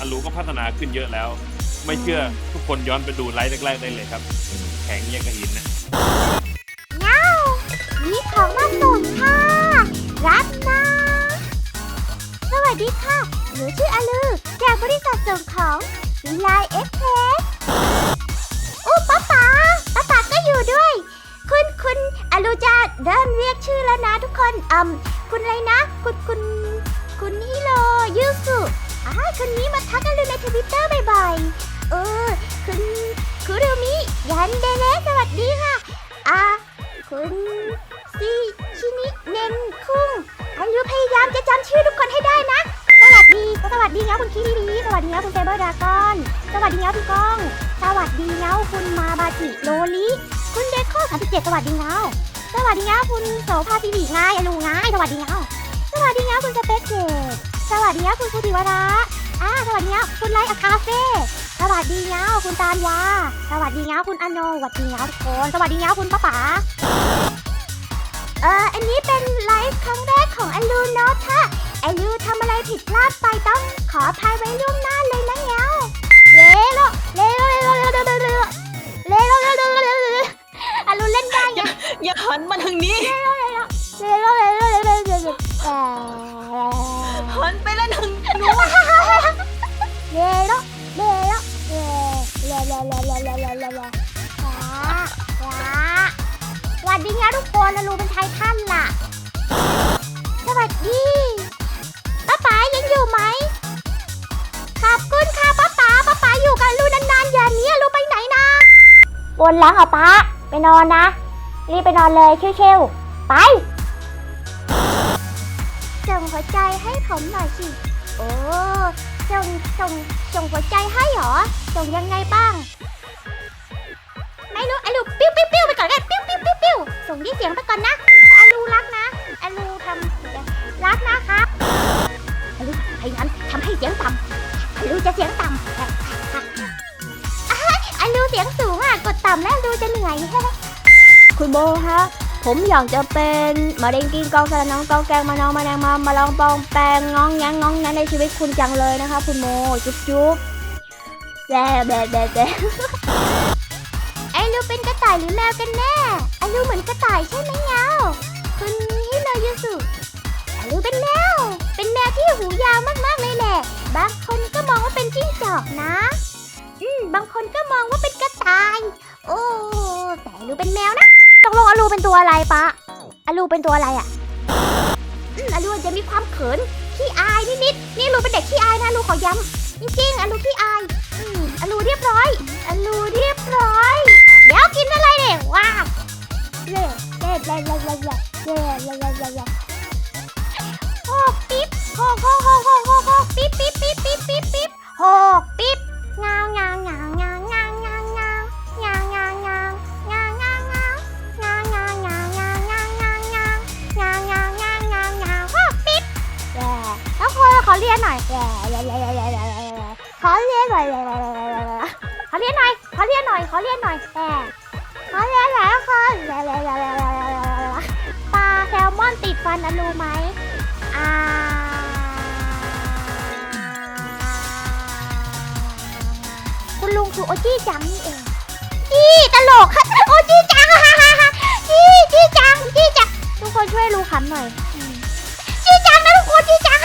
อลูก็พัฒนาขึ้นเยอะแล้ว ไม่เชื่อทุกคนย้อนไปดูไลฟ์แรกๆได้เลยครับ แข็งยังกระหินนะเงามีของมาส่งค่ะ รับนะ สวัสดีค่ะ หนูชื่ออลือจากบริษัทส่งของวิไลเอ็กเพสอู้ป้าป๋าป้าป๋าก็อยู่ด้วย คุณคุณอลูจะเริ่มเรียกชื่อแล้วนะทุกคนอืมคุณอะไรนะ คุณคุณคุณฮิโรยูสุ อ่าคนนี้มาทักอลูในทวิตเตอร์บ่อยๆ เออ คุณคุรุมิ ยันเดเลสวัสดีค่ะ อ่า คุณซีชินิเนนคุงอายุพยายามจะจำชื่อทุกคนให้ได้นะ สวัสดี สวัสดีนะคุณคิริริสวัสดีนะคุณเซเบอร์ดากอน สวัสดีนะพี่ก้อง สวัสดีนะคุณมาบาจิโลลิ คุณเดโคสามสิบเจ็ดสวัสดีนะสวัสดีนะคุณโสภาสิริง่ายอลูง่าย สวัสดีนะสวัสดีนะคุณสเปกเกต สวัสดีนะคุณสุธิวระอ่าสวัสดีนะคุณไลท์อะคาเฟ่สวัสดีนะคุณตาลวาสวัสดีนะคุณอโนสวัสดีนะทุกคนสวัสดีนะคุณป้าป๋าเอออันนี้เป็นไลฟ์ครั้งแรกของอลูเนาะถ้าอลูทำอะไรผิดพลาดไปต้องขออภัยไว้ล่วงหน้าเลยนะเงาเลโลเลโลเลโลเลโลเลโลเลโลเลโลเลโลเลโลอลูเล่นได้ไงอย่าหันมาทางนี้ หันไปละหนึ่งหนูสวัสดีนะทุกคนนะลูเป็นไททันล่ะ สวัสดีป้าป๋ายังอยู่ไหมขอบคุณค่ะป้าป๋าป้าป๋าอยู่กับลูนานๆอย่างนี้ลูไปไหนนะวนหลังเหรอป้าไปนอนนะ รีบไปนอนเลยชิวๆไป ส่งหัวใจให้ผมหน่อยสิ โอ้ส่งส่งส่งหัวใจให้เหรอ ส่งยังไงบ้าง ไม่รู้ไอ้ลูปิ้วปิ้วปิ้วไปก่อนกันปิ้วปิ้วปิ้วปิ้วส่งที่เสียงไปก่อนนะอาลูรักนะอาลูทำรักนะครับอาลูพยายามทำให้เสียงต่ำอาลูจะเสียงต่ำอะอาลูเสียงสูงอะกดต่ำแล้วอาลูจะเหนื่อยคุณโบฮะ ผมอยากจะเป็นมะเร็งกินกองสารน้องกองแกงมาน้องมาแดงมามาลองปองแปงง้องแงงง้องแงงในชีวิตคุณจังเลยนะคะคุณโมจุ๊บจุ๊บแย่แย่แย่แย่ไอ้ลูเป็นกระต่ายหรือแมวกันแน่ไอ้ลูเหมือนกระต่ายใช่ไหมเงาคุณฮิโนยุสุไอ้ลูเป็นแมวเป็นแมวที่หูยาวมากๆเลยแหละบางคนก็มองว่าเป็นจิ้งจอกนะอืมบางคนก็มองว่าเป็นกระต่าย โอ้แต่ไอ้ลูเป็นแมวนะ กลงอลูเป็นตัวอะไรปะอลูเป็นตัวอะไรอะอืมอลูจะมีความเขินขี้อายนิดๆนี่อลูเป็นเด็กขี้อายนะอลูขอย้ำจริงๆอลูขี้อายอืมอลูเรียบร้อยอลูเรียบร้อย เดี๋ยวกินอะไรเนี่ยว้าวเล่เล่เล่เล่เล่เล่เล่เล่เล่เล่เล่หกปิ๊บหกหกหกหกหกหกปิ๊บปิ๊บปิ๊บปิ๊บปิ๊บปิ๊บหกปิ๊บ อเรียนหน่อยแย่แย่แย่แย่แย่แย่แย่ขอเรียนหน่อยขอเรียนหน่อยขอเรียนหน่อยขอเรียนหน่อยแหมขอเรียนหน่อยละคนปลาแซลมอนติดฟันนะรู้ไหมอ่าคุณลุงคือโอจี้จังนี่เองจี้ตลกค่ะโอจี้จังจี้จี้จังจี้จังทุกคนช่วยรู้ขำหน่อยจี้จังนะทุกคนจี้จัง